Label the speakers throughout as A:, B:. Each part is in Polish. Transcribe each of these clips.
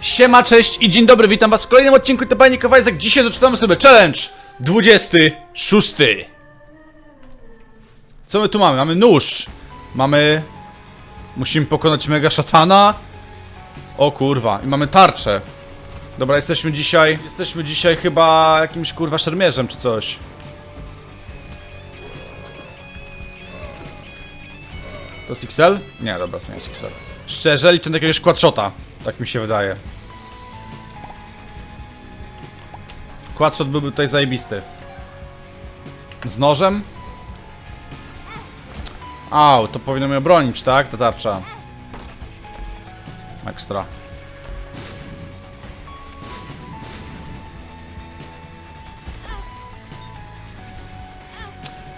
A: Siema, cześć i dzień dobry, witam was w kolejnym odcinku To Bajnik Kowajzek. Dzisiaj zaczynamy sobie challenge 26 Co my tu mamy? Mamy nóż Mamy... Musimy pokonać mega szatana O kurwa, i mamy tarczę Dobra, jesteśmy dzisiaj... Jesteśmy dzisiaj chyba jakimś kurwa szermierzem czy coś To jest XL? Nie, dobra, to nie jest XL. Szczerze, liczę do jakiegoś quadshota. Tak mi się wydaje. Quadshot byłby tutaj zajebisty. Z nożem? Au, to powinno mnie obronić, tak? Ta tarcza. Ekstra.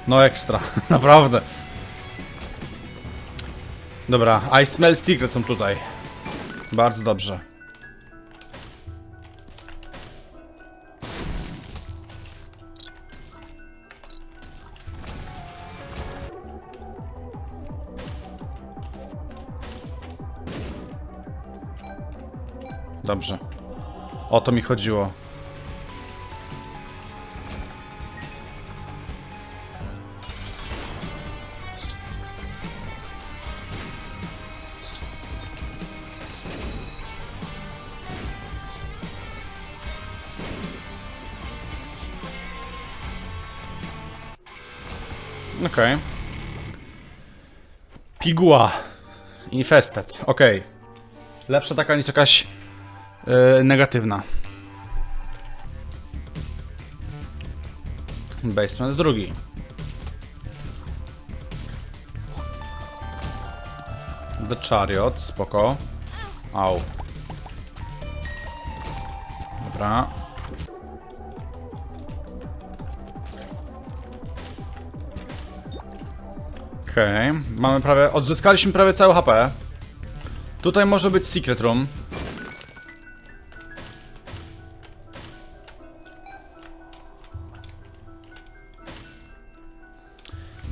A: No ekstra, naprawdę. Dobra, I smell secret tutaj. Bardzo dobrze. Dobrze. O to mi chodziło. Okej. Piguła. Infested. Okej. Lepsza taka niż jakaś yy, negatywna. Basement drugi. The Chariot, spoko. Au. Dobra. Okej, mamy prawie, odzyskaliśmy prawie całe HP. Tutaj może być secret room.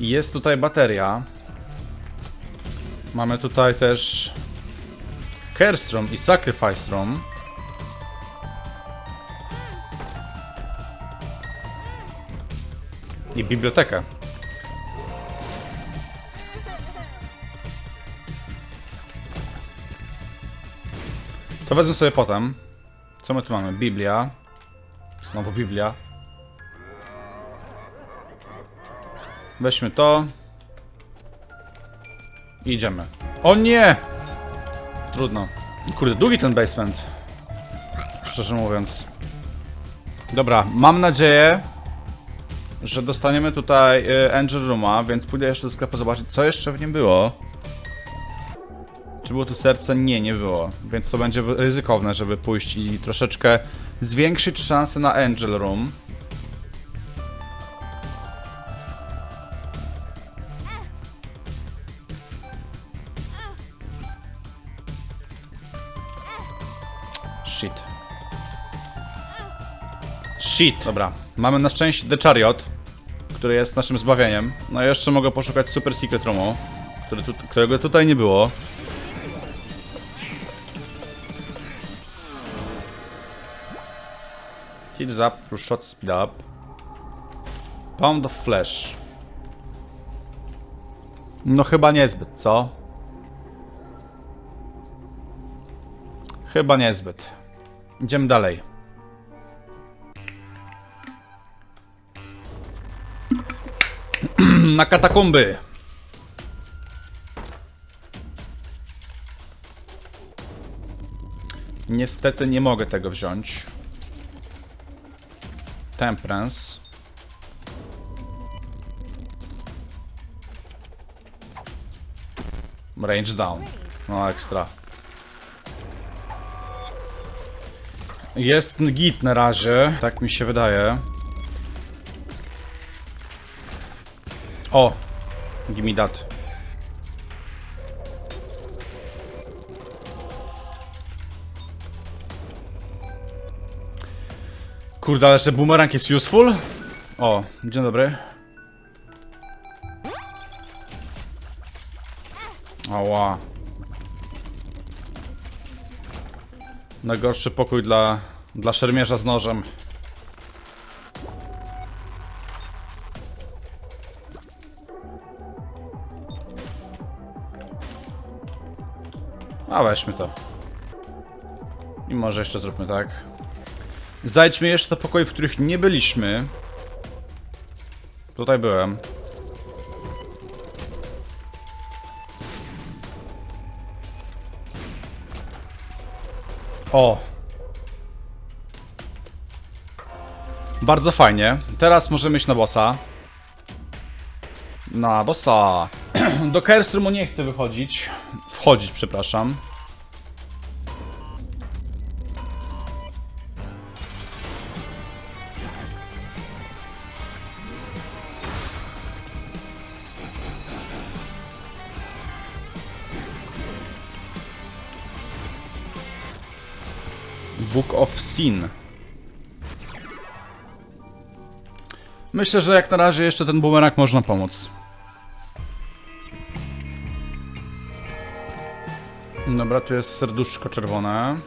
A: I Jest tutaj bateria. Mamy tutaj też Curse Room i Sacrifice Room. I bibliotekę. To wezmę sobie potem. Co my tu mamy? Biblia. Znowu Biblia. Weźmy to. I idziemy. O nie! Trudno. Kurde, długi ten basement. Szczerze mówiąc. Dobra, mam nadzieję, że dostaniemy tutaj y, Angel Rooma, więc pójdę jeszcze do sklepu zobaczyć, co jeszcze w nim było. Czy było tu serce? Nie, nie było. Więc to będzie ryzykowne, żeby pójść i troszeczkę zwiększyć szanse na Angel Room. Shit. Shit. Dobra, mamy na szczęście The Chariot, który jest naszym zbawieniem. No i jeszcze mogę poszukać Super Secret Roomu, który tu, którego tutaj nie było. Heals up, plus shot speed up. Pound of flesh. No chyba niezbyt, co? Chyba niezbyt. Idziemy dalej. Na katakumby. Niestety nie mogę tego wziąć. Temperance. Range down. No ekstra. Jest git na razie, tak mi się wydaje. O! Gimme that. Kurde, ale jeszcze boomerang jest useful? O, dzień dobry. Ała. Najgorszy pokój dla, dla szermierza z nożem. A weźmy to. I może jeszcze zróbmy tak. Zajdźmy jeszcze do pokoi, w których nie byliśmy. Tutaj byłem. O! Bardzo fajnie. Teraz możemy iść na bossa. Na bossa. Do Kerstrumu nie chcę wychodzić. Wchodzić, przepraszam. Sin. Myślę, że jak na razie jeszcze ten bumerang można pomóc. Dobra, tu jest serduszko czerwone.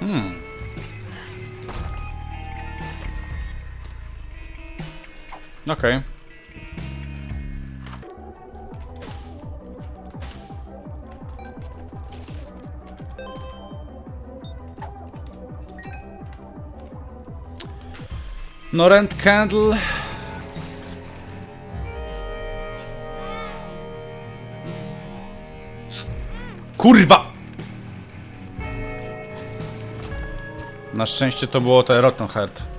A: Hmm. Okej. No rent candle. Kurwa! Na szczęście to było te Rotten Heart.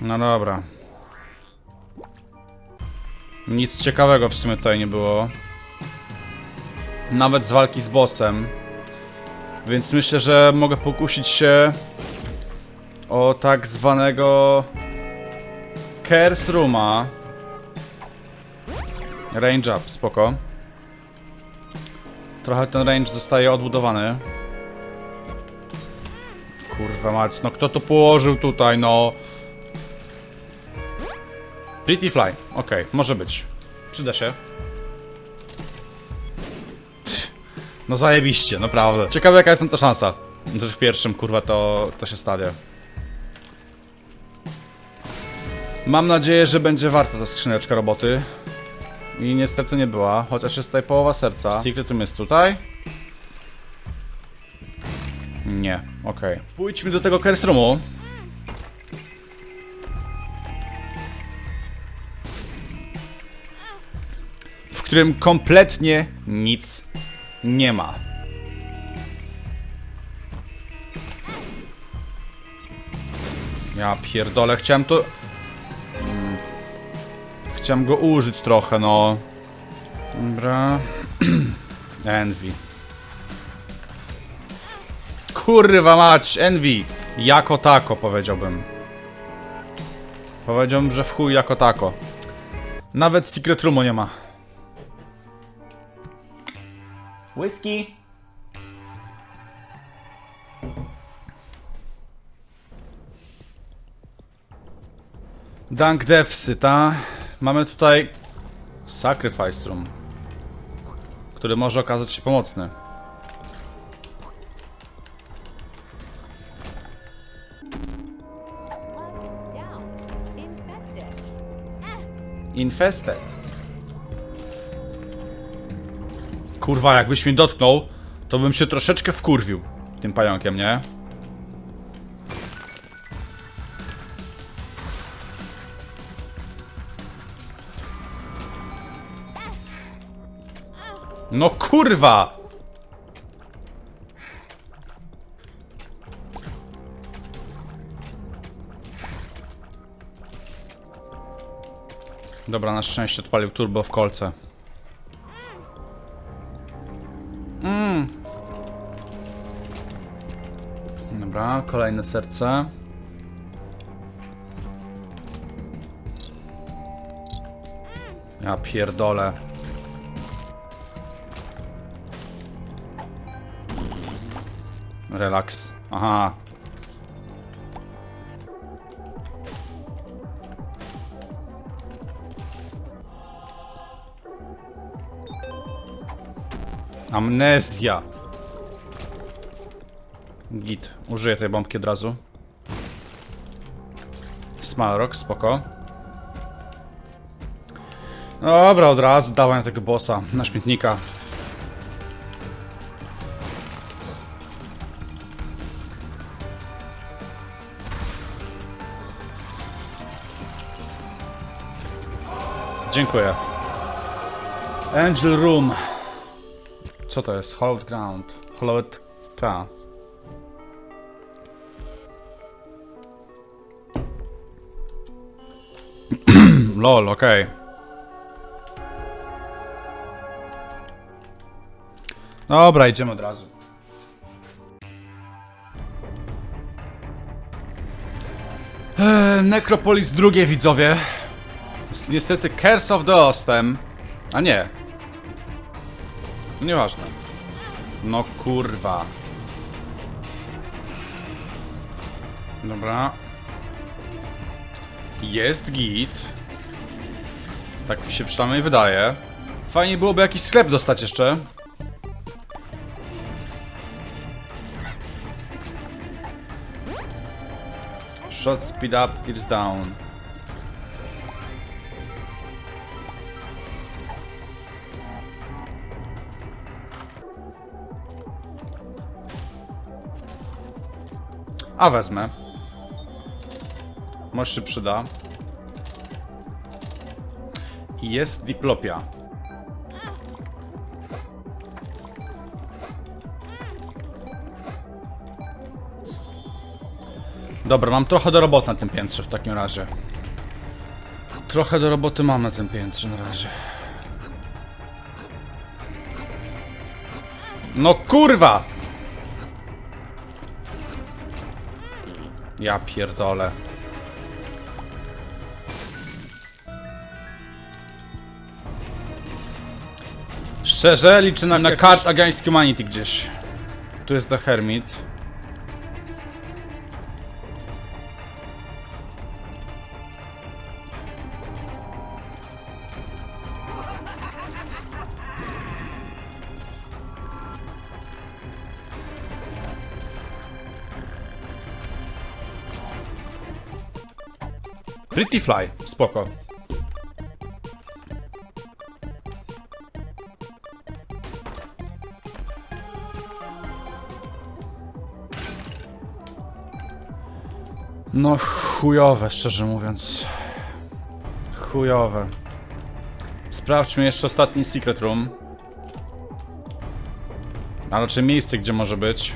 A: No dobra. Nic ciekawego w sumie tutaj nie było. Nawet z walki z bossem. Więc myślę, że mogę pokusić się o tak zwanego Curse Rooma. Range up, spoko. Trochę ten range zostaje odbudowany. Kurwa mać, no kto to położył tutaj, no? Pretty Fly, okej, może być. Przyda się. No zajebiście, naprawdę. Ciekawe jaka jest na to szansa. W pierwszym, kurwa, to, to się stanie. Mam nadzieję, że będzie warta ta skrzyneczka roboty. I niestety nie była, chociaż jest tutaj połowa serca. Secretum jest tutaj? Nie, okej. Pójdźmy do tego Curse którym kompletnie nic nie ma. Ja pierdolę, chciałem to... Mm. Chciałem go użyć trochę, no. Dobra. Envy. Kurwa mać, Envy. Jako tako, powiedziałbym. Powiedziałbym, że w chuj jako tako. Nawet Secret Roomu nie ma. Whisky. Dunk Devsy, ta? Mamy tutaj Sacrifice Room, który może okazać się pomocny. Infested. Kurwa, jakbyś mnie dotknął, to bym się troszeczkę wkurwił tym pająkiem, nie? No kurwa! Dobra, na szczęście odpalił turbo w kolce. Dobra, kolejne serce. Ja pierdolę. Relaks. Aha. Amnezja. Git. Użyję tej bombki od razu. Smalrock, spoko. Dobra, od razu dawaj na tego bossa, na śmietnika. Dziękuję. Angel Room. Co to jest? Hollowed Ground. Hollowed... Ta. Lol, okej. Dobra, idziemy od razu. Eee, Necropolis drugie widzowie. Niestety Curse of the Ostem. A nie. No nieważne. No kurwa. Dobra. Jest git. Tak mi się przynajmniej wydaje. Fajnie byłoby jakiś sklep dostać jeszcze. Shot speed up, tears down. A wezmę. Może się przyda. I jest diplopia. Dobra, mam trochę do roboty na tym piętrze w takim razie. Trochę do roboty mam na tym piętrze na razie. No kurwa! Ja pierdolę. Szczerze liczę na, na kart Against Humanity gdzieś. Tu jest The Hermit. Pretty Fly, spoko. No chujowe, szczerze mówiąc. Chujowe. Sprawdźmy jeszcze ostatni Secret Room. A raczej miejsce, gdzie może być.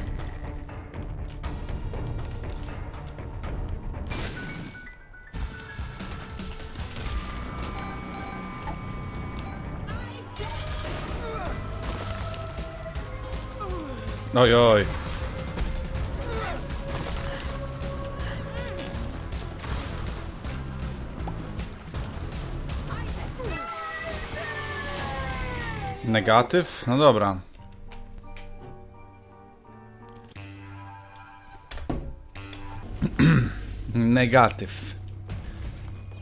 A: Oj, oj. Negatyw? No dobra. Negatyw.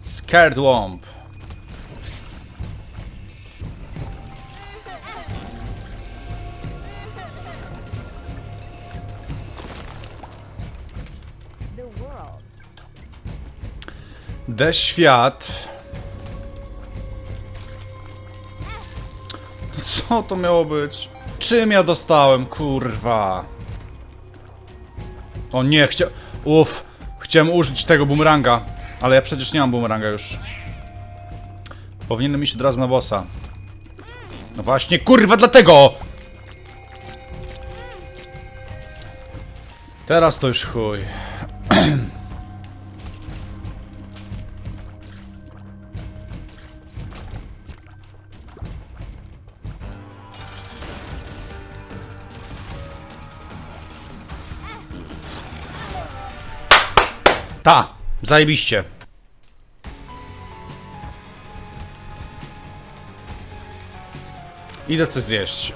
A: Scared Womp. The świat. Co to miało być? Czym ja dostałem, kurwa? O nie, chcia... Uff, chciałem użyć tego bumeranga, ale ja przecież nie mam bumeranga już. Powinienem iść od razu na bossa. No właśnie, kurwa, dlatego! Teraz to już chuj. Ta, zajebiście. Idę coś zjeść.